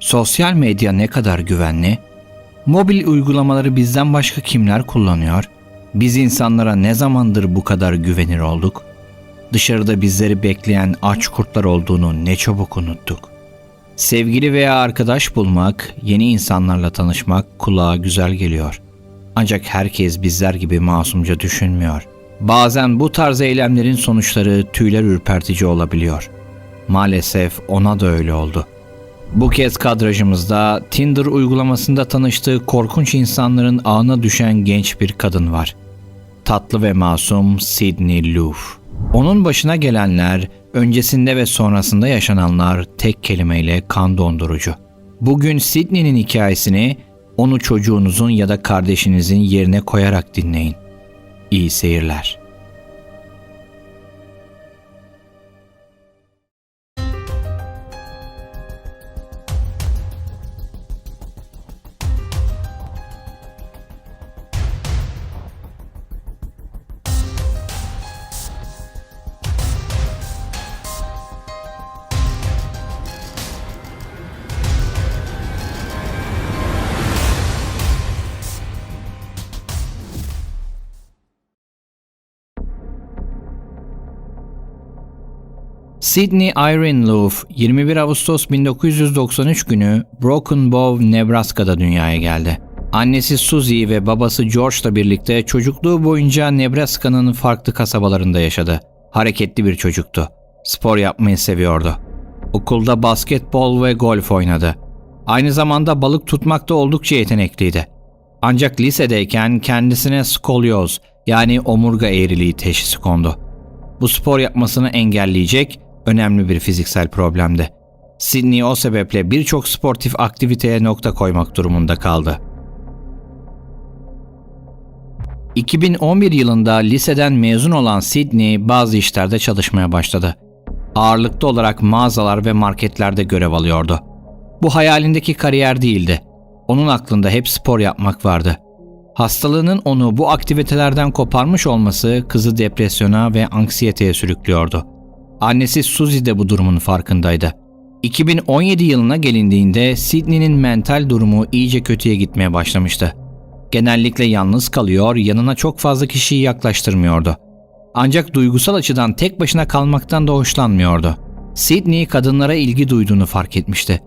Sosyal medya ne kadar güvenli? Mobil uygulamaları bizden başka kimler kullanıyor? Biz insanlara ne zamandır bu kadar güvenir olduk? Dışarıda bizleri bekleyen aç kurtlar olduğunu ne çabuk unuttuk. Sevgili veya arkadaş bulmak, yeni insanlarla tanışmak kulağa güzel geliyor. Ancak herkes bizler gibi masumca düşünmüyor. Bazen bu tarz eylemlerin sonuçları tüyler ürpertici olabiliyor. Maalesef ona da öyle oldu. Bu kez kadrajımızda Tinder uygulamasında tanıştığı korkunç insanların ağına düşen genç bir kadın var. Tatlı ve masum Sydney Loof. Onun başına gelenler, öncesinde ve sonrasında yaşananlar tek kelimeyle kan dondurucu. Bugün Sydney'nin hikayesini onu çocuğunuzun ya da kardeşinizin yerine koyarak dinleyin. İyi seyirler. Sydney Irene Loof 21 Ağustos 1993 günü Broken Bow, Nebraska'da dünyaya geldi. Annesi Suzy ve babası George'la birlikte çocukluğu boyunca Nebraska'nın farklı kasabalarında yaşadı. Hareketli bir çocuktu. Spor yapmayı seviyordu. Okulda basketbol ve golf oynadı. Aynı zamanda balık tutmakta oldukça yetenekliydi. Ancak lisedeyken kendisine skolyoz yani omurga eğriliği teşhisi kondu. Bu spor yapmasını engelleyecek önemli bir fiziksel problemdi. Sydney o sebeple birçok sportif aktiviteye nokta koymak durumunda kaldı. 2011 yılında liseden mezun olan Sydney bazı işlerde çalışmaya başladı. Ağırlıklı olarak mağazalar ve marketlerde görev alıyordu. Bu hayalindeki kariyer değildi. Onun aklında hep spor yapmak vardı. Hastalığının onu bu aktivitelerden koparmış olması kızı depresyona ve anksiyeteye sürüklüyordu. Annesi Suzy de bu durumun farkındaydı. 2017 yılına gelindiğinde Sydney'nin mental durumu iyice kötüye gitmeye başlamıştı. Genellikle yalnız kalıyor, yanına çok fazla kişiyi yaklaştırmıyordu. Ancak duygusal açıdan tek başına kalmaktan da hoşlanmıyordu. Sydney kadınlara ilgi duyduğunu fark etmişti.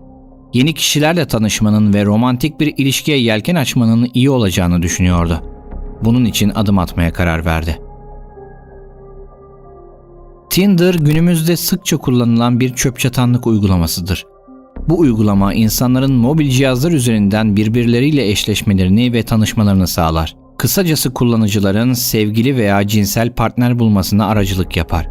Yeni kişilerle tanışmanın ve romantik bir ilişkiye yelken açmanın iyi olacağını düşünüyordu. Bunun için adım atmaya karar verdi. Tinder günümüzde sıkça kullanılan bir çöp çatanlık uygulamasıdır. Bu uygulama insanların mobil cihazlar üzerinden birbirleriyle eşleşmelerini ve tanışmalarını sağlar. Kısacası kullanıcıların sevgili veya cinsel partner bulmasına aracılık yapar.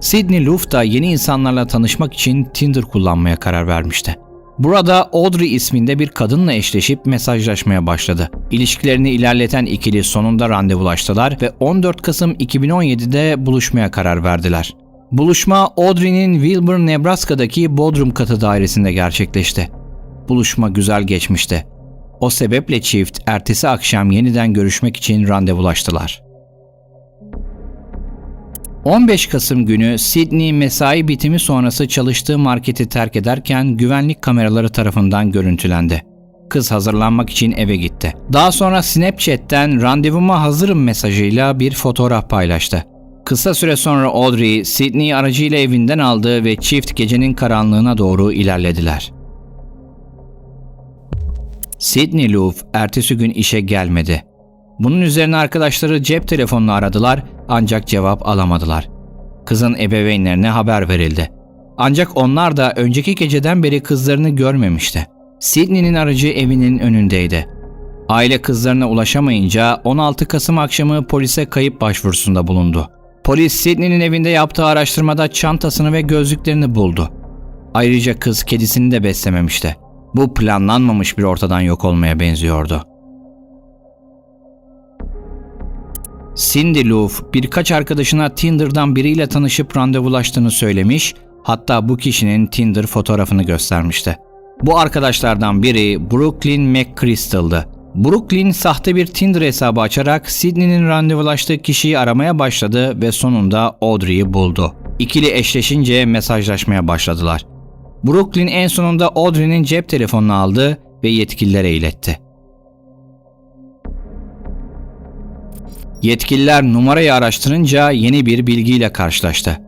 Sydney Loof da yeni insanlarla tanışmak için Tinder kullanmaya karar vermişti. Burada Audrey isminde bir kadınla eşleşip mesajlaşmaya başladı. İlişkilerini ilerleten ikili sonunda randevulaştılar ve 14 Kasım 2017'de buluşmaya karar verdiler. Buluşma Audrey'nin Wilbur, Nebraska'daki Bodrum katı dairesinde gerçekleşti. Buluşma güzel geçmişti. O sebeple çift ertesi akşam yeniden görüşmek için randevulaştılar. 15 Kasım günü Sydney mesai bitimi sonrası çalıştığı marketi terk ederken güvenlik kameraları tarafından görüntülendi. Kız hazırlanmak için eve gitti. Daha sonra Snapchat'ten randevuma hazırım mesajıyla bir fotoğraf paylaştı. Kısa süre sonra Audrey, Sydney'i aracıyla evinden aldı ve çift gecenin karanlığına doğru ilerlediler. Sydney Loof ertesi gün işe gelmedi. Bunun üzerine arkadaşları cep telefonunu aradılar ancak cevap alamadılar. Kızın ebeveynlerine haber verildi. Ancak onlar da önceki geceden beri kızlarını görmemişti. Sydney'nin aracı evinin önündeydi. Aile kızlarına ulaşamayınca 16 Kasım akşamı polise kayıp başvurusunda bulundu. Polis Sydney'nin evinde yaptığı araştırmada çantasını ve gözlüklerini buldu. Ayrıca kız kedisini de beslememişti. Bu planlanmamış bir ortadan yok olmaya benziyordu. Cindy Loof birkaç arkadaşına Tinder'dan biriyle tanışıp randevulaştığını söylemiş, hatta bu kişinin Tinder fotoğrafını göstermişti. Bu arkadaşlardan biri Brooklyn McChrystal'dı. Brooklyn sahte bir Tinder hesabı açarak Sydney'nin randevulaştığı kişiyi aramaya başladı ve sonunda Audrey'i buldu. İkili eşleşince mesajlaşmaya başladılar. Brooklyn en sonunda Audrey'nin cep telefonunu aldı ve yetkililere iletti. Yetkililer numarayı araştırınca yeni bir bilgiyle karşılaştı.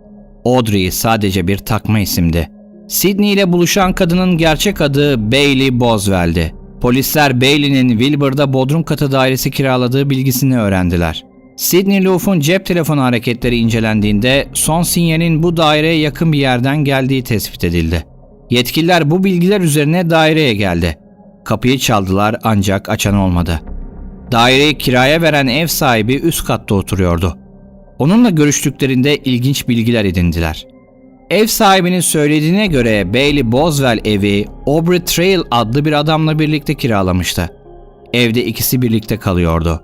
Audrey sadece bir takma isimdi. Sydney ile buluşan kadının gerçek adı Bailey Boswell'di. Polisler Bailey'nin Wilbur'da bodrum katı dairesi kiraladığı bilgisini öğrendiler. Sydney Loof'un cep telefonu hareketleri incelendiğinde son sinyalin bu daireye yakın bir yerden geldiği tespit edildi. Yetkililer bu bilgiler üzerine daireye geldi. Kapıyı çaldılar ancak açan olmadı. Daireyi kiraya veren ev sahibi üst katta oturuyordu. Onunla görüştüklerinde ilginç bilgiler edindiler. Ev sahibinin söylediğine göre Bailey Boswell evi Aubrey Trail adlı bir adamla birlikte kiralamıştı. Evde ikisi birlikte kalıyordu.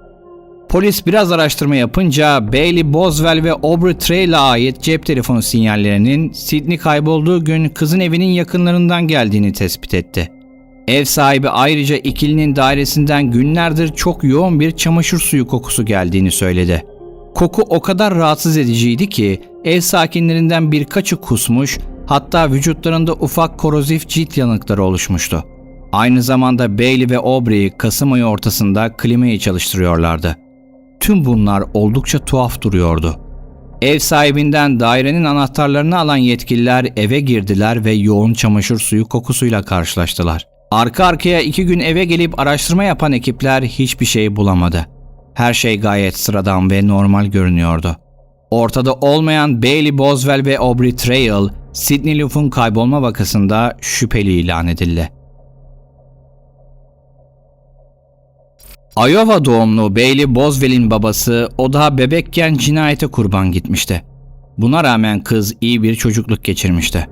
Polis biraz araştırma yapınca Bailey Boswell ve Aubrey Trail'e ait cep telefonu sinyallerinin Sydney kaybolduğu gün kızın evinin yakınlarından geldiğini tespit etti. Ev sahibi ayrıca ikilinin dairesinden günlerdir çok yoğun bir çamaşır suyu kokusu geldiğini söyledi. Koku o kadar rahatsız ediciydi ki ev sakinlerinden birkaçı kusmuş hatta vücutlarında ufak korozif cilt yanıkları oluşmuştu. Aynı zamanda Bailey ve Aubrey Kasım ayı ortasında klimayı çalıştırıyorlardı. Tüm bunlar oldukça tuhaf duruyordu. Ev sahibinden dairenin anahtarlarını alan yetkililer eve girdiler ve yoğun çamaşır suyu kokusuyla karşılaştılar. Arka arkaya iki gün eve gelip araştırma yapan ekipler hiçbir şey bulamadı. Her şey gayet sıradan ve normal görünüyordu. Ortada olmayan Bailey Boswell ve Aubrey Trail, Sidney Luff'un kaybolma vakasında şüpheli ilan edildi. Iowa doğumlu Bailey Boswell'in babası o daha bebekken cinayete kurban gitmişti. Buna rağmen kız iyi bir çocukluk geçirmişti.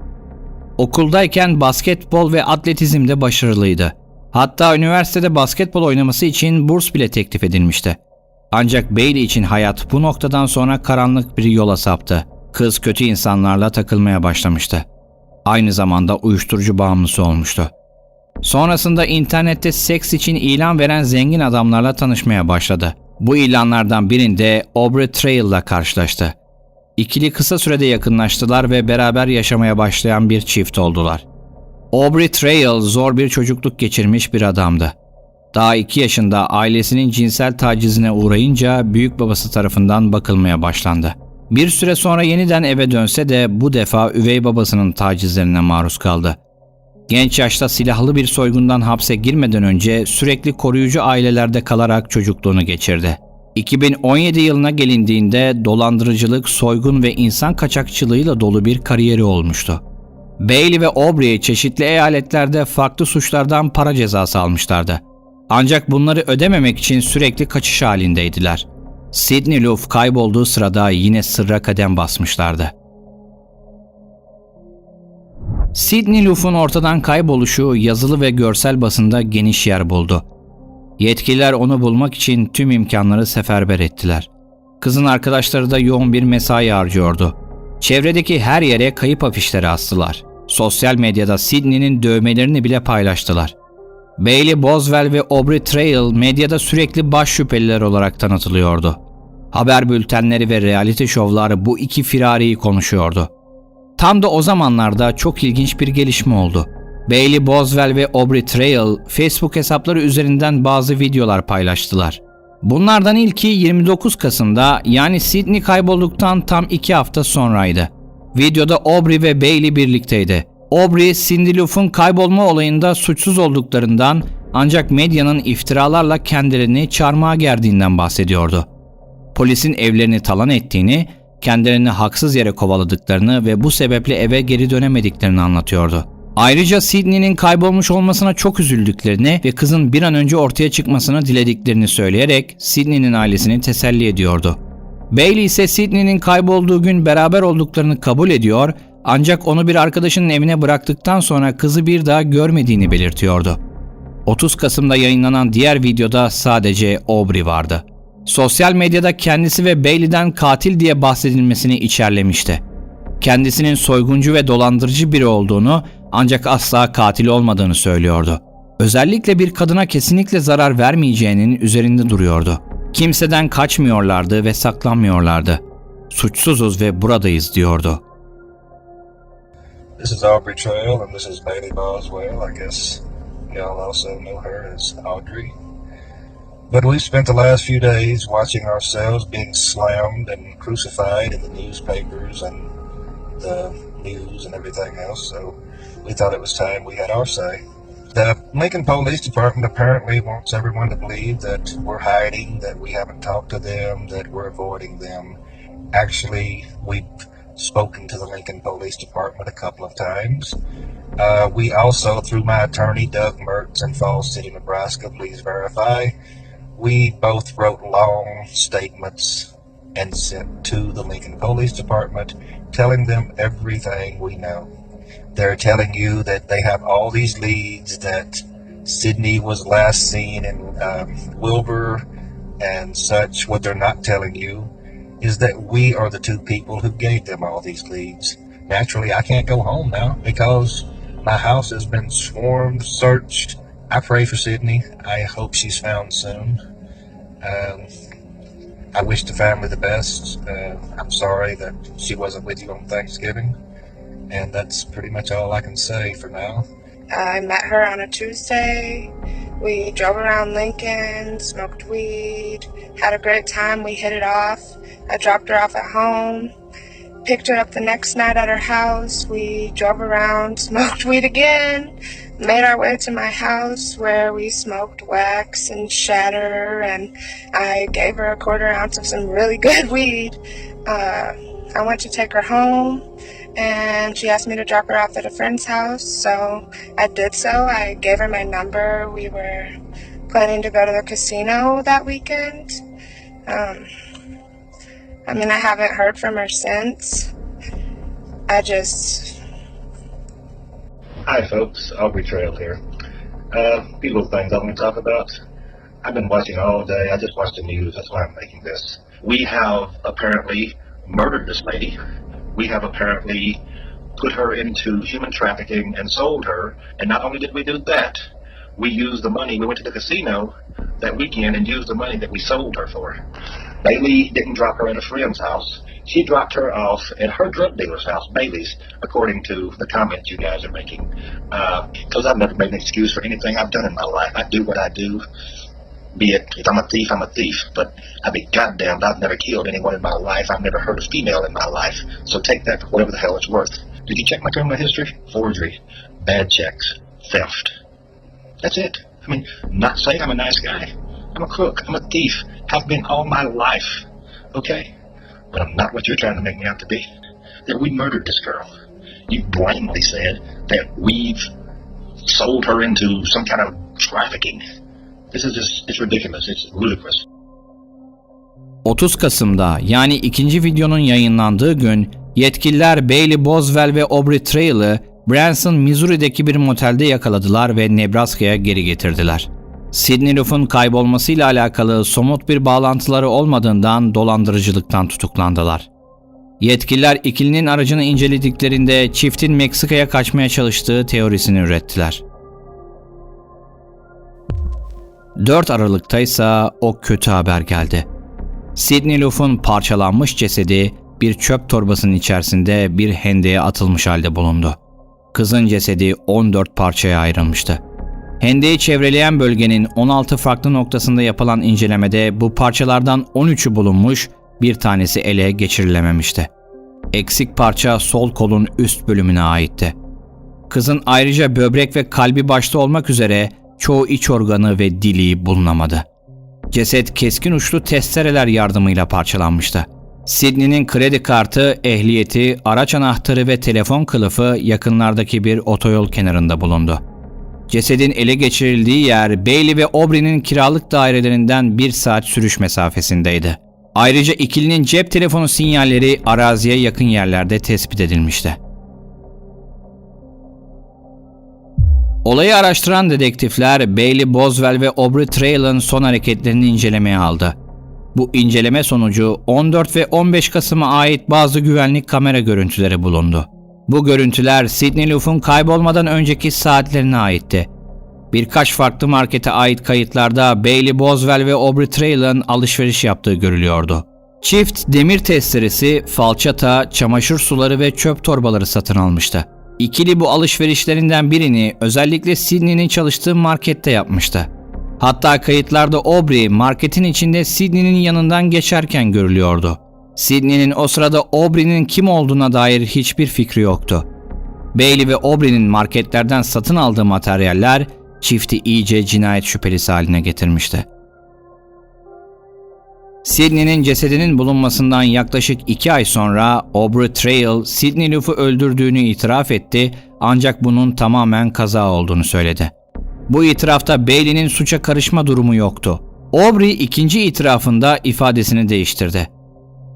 Okuldayken basketbol ve atletizmde başarılıydı. Hatta üniversitede basketbol oynaması için burs bile teklif edilmişti. Ancak Bailey için hayat bu noktadan sonra karanlık bir yola saptı. Kız kötü insanlarla takılmaya başlamıştı. Aynı zamanda uyuşturucu bağımlısı olmuştu. Sonrasında internette seks için ilan veren zengin adamlarla tanışmaya başladı. Bu ilanlardan birinde Aubrey Trail'la karşılaştı. İkili kısa sürede yakınlaştılar ve beraber yaşamaya başlayan bir çift oldular. Aubrey Trail zor bir çocukluk geçirmiş bir adamdı. Daha iki yaşında ailesinin cinsel tacizine uğrayınca büyük babası tarafından bakılmaya başlandı. Bir süre sonra yeniden eve dönse de bu defa üvey babasının tacizlerine maruz kaldı. Genç yaşta silahlı bir soygundan hapse girmeden önce sürekli koruyucu ailelerde kalarak çocukluğunu geçirdi. 2017 yılına gelindiğinde dolandırıcılık, soygun ve insan kaçakçılığıyla dolu bir kariyeri olmuştu. Bailey ve Aubrey çeşitli eyaletlerde farklı suçlardan para cezası almışlardı. Ancak bunları ödememek için sürekli kaçış halindeydiler. Sidney Luff kaybolduğu sırada yine sırra kadem basmışlardı. Sidney Luff'un ortadan kayboluşu yazılı ve görsel basında geniş yer buldu. Yetkililer onu bulmak için tüm imkanları seferber ettiler. Kızın arkadaşları da yoğun bir mesai harcıyordu. Çevredeki her yere kayıp afişleri astılar. Sosyal medyada Sidney'nin dövmelerini bile paylaştılar. Bailey Boswell ve Aubrey Trail medyada sürekli baş şüpheliler olarak tanıtılıyordu. Haber bültenleri ve reality şovlar bu iki firariyi konuşuyordu. Tam da o zamanlarda çok ilginç bir gelişme oldu. Bailey Boswell ve Aubrey Trail Facebook hesapları üzerinden bazı videolar paylaştılar. Bunlardan ilki 29 Kasım'da yani Sydney kaybolduktan tam 2 hafta sonraydı. Videoda Aubrey ve Bailey birlikteydi. Aubrey, Cindy Louf'un kaybolma olayında suçsuz olduklarından ancak medyanın iftiralarla kendilerini çarmıha gerdiğinden bahsediyordu. Polisin evlerini talan ettiğini, kendilerini haksız yere kovaladıklarını ve bu sebeple eve geri dönemediklerini anlatıyordu. Ayrıca Sydney'nin kaybolmuş olmasına çok üzüldüklerini ve kızın bir an önce ortaya çıkmasını dilediklerini söyleyerek Sydney'nin ailesini teselli ediyordu. Bailey ise Sydney'nin kaybolduğu gün beraber olduklarını kabul ediyor ancak onu bir arkadaşının evine bıraktıktan sonra kızı bir daha görmediğini belirtiyordu. 30 Kasım'da yayınlanan diğer videoda sadece Aubrey vardı. Sosyal medyada kendisi ve Bailey'den katil diye bahsedilmesini içerlemişti. Kendisinin soyguncu ve dolandırıcı biri olduğunu ancak asla katil olmadığını söylüyordu. Özellikle bir kadına kesinlikle zarar vermeyeceğinin üzerinde duruyordu. Kimseden kaçmıyorlardı ve saklanmıyorlardı. Suçsuzuz ve buradayız diyordu. This is Aubrey Trail, and this is Bailey Boswell. I guess y'all also know her as Audrey. But we've spent the last few days watching ourselves being slammed and crucified in the newspapers and the news and everything else, so we thought it was time we had our say. The Lincoln Police Department apparently wants everyone to believe that we're hiding, that we haven't talked to them, that we're avoiding them. Actually, we've spoken to the Lincoln Police Department a couple of times. Uh, we also, through my attorney, Doug Mertz in Falls City, Nebraska, please verify, we both wrote long statements and sent to the Lincoln Police Department telling them everything we know. They're telling you that they have all these leads, that Sydney was last seen in um, Wilbur and such. What they're not telling you is that we are the two people who gave them all these leads. Naturally, I can't go home now because my house has been swarmed, searched. I pray for Sydney. I hope she's found soon. Um, I wish the family the best. Uh, I'm sorry that she wasn't with you on Thanksgiving. And that's pretty much all I can say for now. I met her on a Tuesday. We drove around Lincoln, smoked weed, had a great time. We hit it off. I dropped her off at home, picked her up the next night at her house. We drove around, smoked weed again, made our way to my house where we smoked wax and shatter, and I gave her a quarter ounce of some really good weed. Uh, I went to take her home and she asked me to drop her off at a friend's house, so I did so. I gave her my number. We were planning to go to the casino that weekend. Um, I mean, I haven't heard from her since. I just, Hi, folks. Aubrey Trail here. Uh, few little things I want to talk about. I've been watching all day. I just watched the news. That's why I'm making this. We have apparently murdered this lady. We have apparently put her into human trafficking and sold her. And not only did we do that, we used the money. We went to the casino that weekend and used the money that we sold her for. Bailey didn't drop her at a friend's house. She dropped her off at her drug dealer's house, Bailey's, according to the comments you guys are making. Uh, because I've never made an excuse for anything I've done in my life. I do what I do. Be it, if I'm a thief, I'm a thief. But I'd be goddamned, I've never killed anyone in my life. I've never hurt a female in my life. So take that for whatever the hell it's worth. Did you check my criminal history? Forgery, bad checks, theft. That's it. I mean, not saying I'm a nice guy. I'm a crook. I'm a thief. Have been all my life. Okay? But I'm not what you're trying to make me out to be. That we murdered this girl. You blindly said that we've sold her into some kind of trafficking. This is just, it's ridiculous. It's ludicrous. 30 Kasım'da yani ikinci videonun yayınlandığı gün yetkililer Bailey Boswell ve Aubrey Trail'ı Branson, Missouri'deki bir motelde yakaladılar ve Nebraska'ya geri getirdiler. Sidney Luff'un kaybolmasıyla alakalı somut bir bağlantıları olmadığından dolandırıcılıktan tutuklandılar. Yetkililer ikilinin aracını incelediklerinde çiftin Meksika'ya kaçmaya çalıştığı teorisini ürettiler. 4 Aralık'ta ise o kötü haber geldi. Sidney Luff'un parçalanmış cesedi bir çöp torbasının içerisinde bir hendeğe atılmış halde bulundu. Kızın cesedi 14 parçaya ayrılmıştı. Hendeyi çevreleyen bölgenin 16 farklı noktasında yapılan incelemede bu parçalardan 13'ü bulunmuş, bir tanesi ele geçirilememişti. Eksik parça sol kolun üst bölümüne aitti. Kızın ayrıca böbrek ve kalbi başta olmak üzere çoğu iç organı ve dili bulunamadı. Ceset keskin uçlu testereler yardımıyla parçalanmıştı. Sidney'nin kredi kartı, ehliyeti, araç anahtarı ve telefon kılıfı yakınlardaki bir otoyol kenarında bulundu. Cesedin ele geçirildiği yer Bailey ve Aubrey'nin kiralık dairelerinden bir saat sürüş mesafesindeydi. Ayrıca ikilinin cep telefonu sinyalleri araziye yakın yerlerde tespit edilmişti. Olayı araştıran dedektifler Bailey Boswell ve Aubrey Trail'ın son hareketlerini incelemeye aldı. Bu inceleme sonucu 14 ve 15 Kasım'a ait bazı güvenlik kamera görüntüleri bulundu. Bu görüntüler Sidney Luff'un kaybolmadan önceki saatlerine aitti. Birkaç farklı markete ait kayıtlarda Bailey Boswell ve Aubrey Trail'ın alışveriş yaptığı görülüyordu. Çift demir testeresi, falçata, çamaşır suları ve çöp torbaları satın almıştı. İkili bu alışverişlerinden birini özellikle Sidney'nin çalıştığı markette yapmıştı. Hatta kayıtlarda Aubrey marketin içinde Sidney'nin yanından geçerken görülüyordu. Sidney'nin o sırada Aubrey'nin kim olduğuna dair hiçbir fikri yoktu. Bailey ve Aubrey'nin marketlerden satın aldığı materyaller çifti iyice cinayet şüphelisi haline getirmişti. Sidney'nin cesedinin bulunmasından yaklaşık iki ay sonra Aubrey Trail, Sidney Luff'u öldürdüğünü itiraf etti ancak bunun tamamen kaza olduğunu söyledi. Bu itirafta Bailey'nin suça karışma durumu yoktu. Aubrey ikinci itirafında ifadesini değiştirdi.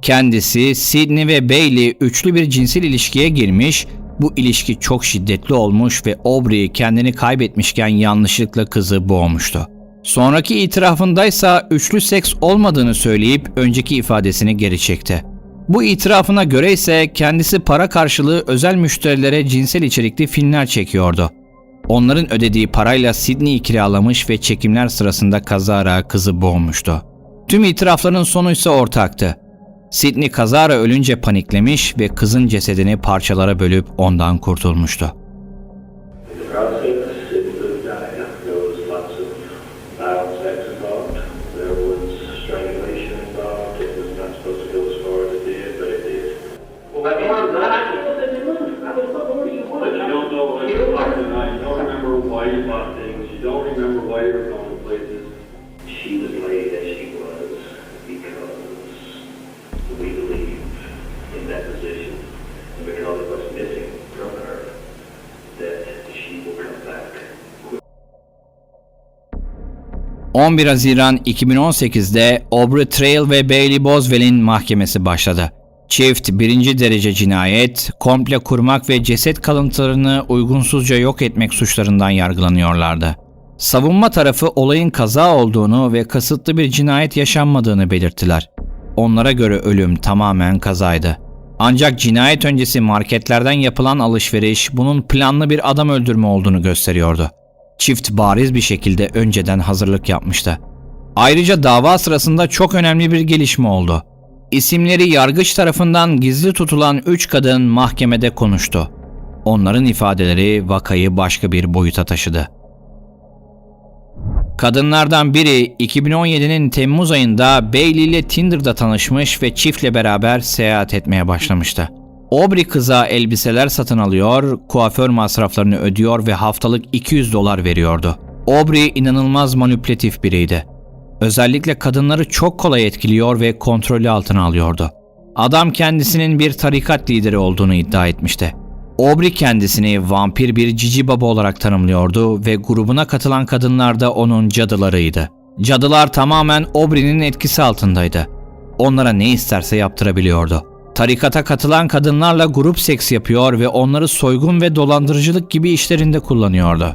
Kendisi, Sidney ve Bailey üçlü bir cinsel ilişkiye girmiş, bu ilişki çok şiddetli olmuş ve Aubrey kendini kaybetmişken yanlışlıkla kızı boğmuştu. Sonraki itirafındaysa üçlü seks olmadığını söyleyip önceki ifadesini geri çekti. Bu itirafına göre ise kendisi para karşılığı özel müşterilere cinsel içerikli filmler çekiyordu. Onların ödediği parayla Sydney'i kiralamış ve çekimler sırasında kazara kızı boğmuştu. Tüm itirafların sonu ise ortaktı. Sydney kazara ölünce paniklemiş ve kızın cesedini parçalara bölüp ondan kurtulmuştu. 11 Haziran 2018'de Aubrey Trail ve Bailey Boswell'in mahkemesi başladı. Çift birinci derece cinayet, komple kurmak ve ceset kalıntılarını uygunsuzca yok etmek suçlarından yargılanıyorlardı. Savunma tarafı olayın kaza olduğunu ve kasıtlı bir cinayet yaşanmadığını belirttiler. Onlara göre ölüm tamamen kazaydı. Ancak cinayet öncesi marketlerden yapılan alışveriş bunun planlı bir adam öldürme olduğunu gösteriyordu. Çift bariz bir şekilde önceden hazırlık yapmıştı. Ayrıca dava sırasında çok önemli bir gelişme oldu. İsimleri yargıç tarafından gizli tutulan 3 kadın mahkemede konuştu. Onların ifadeleri vakayı başka bir boyuta taşıdı. Kadınlardan biri 2017'nin Temmuz ayında Bailey ile Tinder'da tanışmış ve çiftle beraber seyahat etmeye başlamıştı. Aubrey kıza elbiseler satın alıyor, kuaför masraflarını ödüyor ve haftalık 200 dolar veriyordu. Aubrey inanılmaz manipülatif biriydi. Özellikle kadınları çok kolay etkiliyor ve kontrolü altına alıyordu. Adam kendisinin bir tarikat lideri olduğunu iddia etmişti. Aubrey kendisini vampir bir cici baba olarak tanımlıyordu ve grubuna katılan kadınlar da onun cadılarıydı. Cadılar tamamen Aubrey'nin etkisi altındaydı. Onlara ne isterse yaptırabiliyordu. Tarikata katılan kadınlarla grup seks yapıyor ve onları soygun ve dolandırıcılık gibi işlerinde kullanıyordu.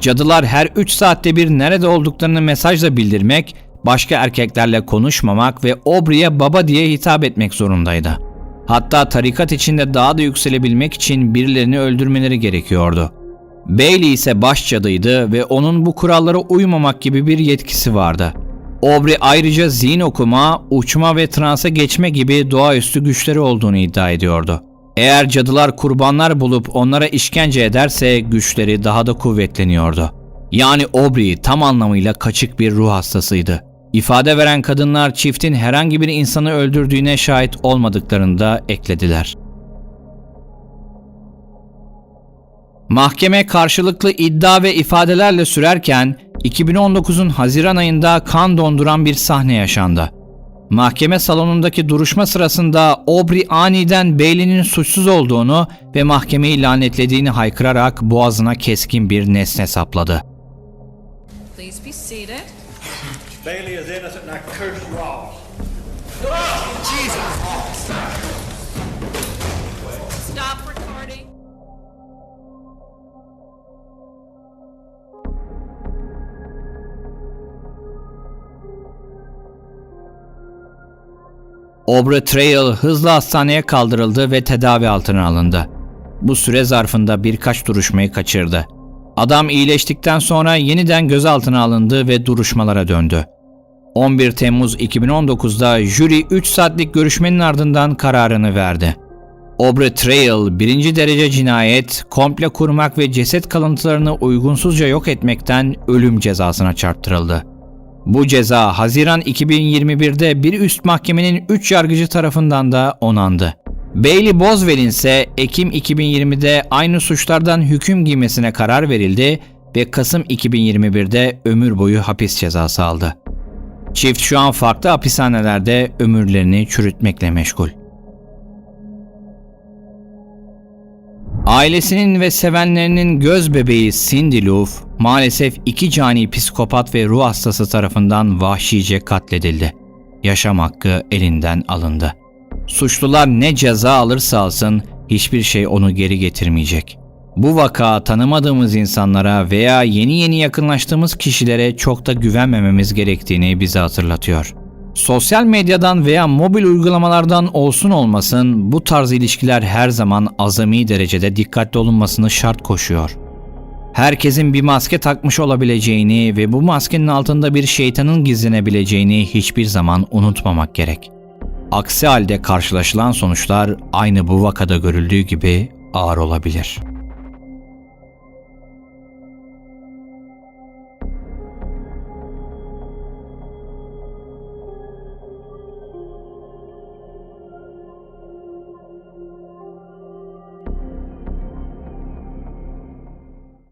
Cadılar her 3 saatte bir nerede olduklarını mesajla bildirmek, başka erkeklerle konuşmamak ve Aubrey'e baba diye hitap etmek zorundaydı. Hatta tarikat içinde daha da yükselebilmek için birilerini öldürmeleri gerekiyordu. Bailey ise baş cadıydı ve onun bu kurallara uymamak gibi bir yetkisi vardı. Aubrey ayrıca zihin okuma, uçma ve transa geçme gibi doğaüstü güçleri olduğunu iddia ediyordu. Eğer cadılar kurbanlar bulup onlara işkence ederse güçleri daha da kuvvetleniyordu. Yani Aubrey tam anlamıyla kaçık bir ruh hastasıydı. İfade veren kadınlar çiftin herhangi bir insanı öldürdüğüne şahit olmadıklarını da eklediler. Mahkeme karşılıklı iddia ve ifadelerle sürerken 2019'un Haziran ayında kan donduran bir sahne yaşandı. Mahkeme salonundaki duruşma sırasında Aubrey aniden Bailey'nin suçsuz olduğunu ve mahkemeyi lanetlediğini haykırarak boğazına keskin bir nesne sapladı. Please be seated. Bailey is Aubrey Trail hızla hastaneye kaldırıldı ve tedavi altına alındı. Bu süre zarfında birkaç duruşmayı kaçırdı. Adam iyileştikten sonra yeniden gözaltına alındı ve duruşmalara döndü. 11 Temmuz 2019'da jüri 3 saatlik görüşmenin ardından kararını verdi. Aubrey Trail birinci derece cinayet, komple kurmak ve ceset kalıntılarını uygunsuzca yok etmekten ölüm cezasına çarptırıldı. Bu ceza Haziran 2021'de bir üst mahkemenin 3 yargıcı tarafından da onandı. Bailey Boswell'in ise Ekim 2020'de aynı suçlardan hüküm giymesine karar verildi ve Kasım 2021'de ömür boyu hapis cezası aldı. Çift şu an farklı hapishanelerde ömürlerini çürütmekle meşgul. Ailesinin ve sevenlerinin göz bebeği Cindy Lou maalesef iki cani psikopat ve ruh hastası tarafından vahşice katledildi. Yaşam hakkı elinden alındı. Suçlular ne ceza alırsa alsın hiçbir şey onu geri getirmeyecek. Bu vaka tanımadığımız insanlara veya yeni yeni yakınlaştığımız kişilere çok da güvenmememiz gerektiğini bize hatırlatıyor. Sosyal medyadan veya mobil uygulamalardan olsun olmasın bu tarz ilişkiler her zaman azami derecede dikkatli olunmasını şart koşuyor. Herkesin bir maske takmış olabileceğini ve bu maskenin altında bir şeytanın gizlenebileceğini hiçbir zaman unutmamak gerek. Aksi halde karşılaşılan sonuçlar aynı bu vakada görüldüğü gibi ağır olabilir.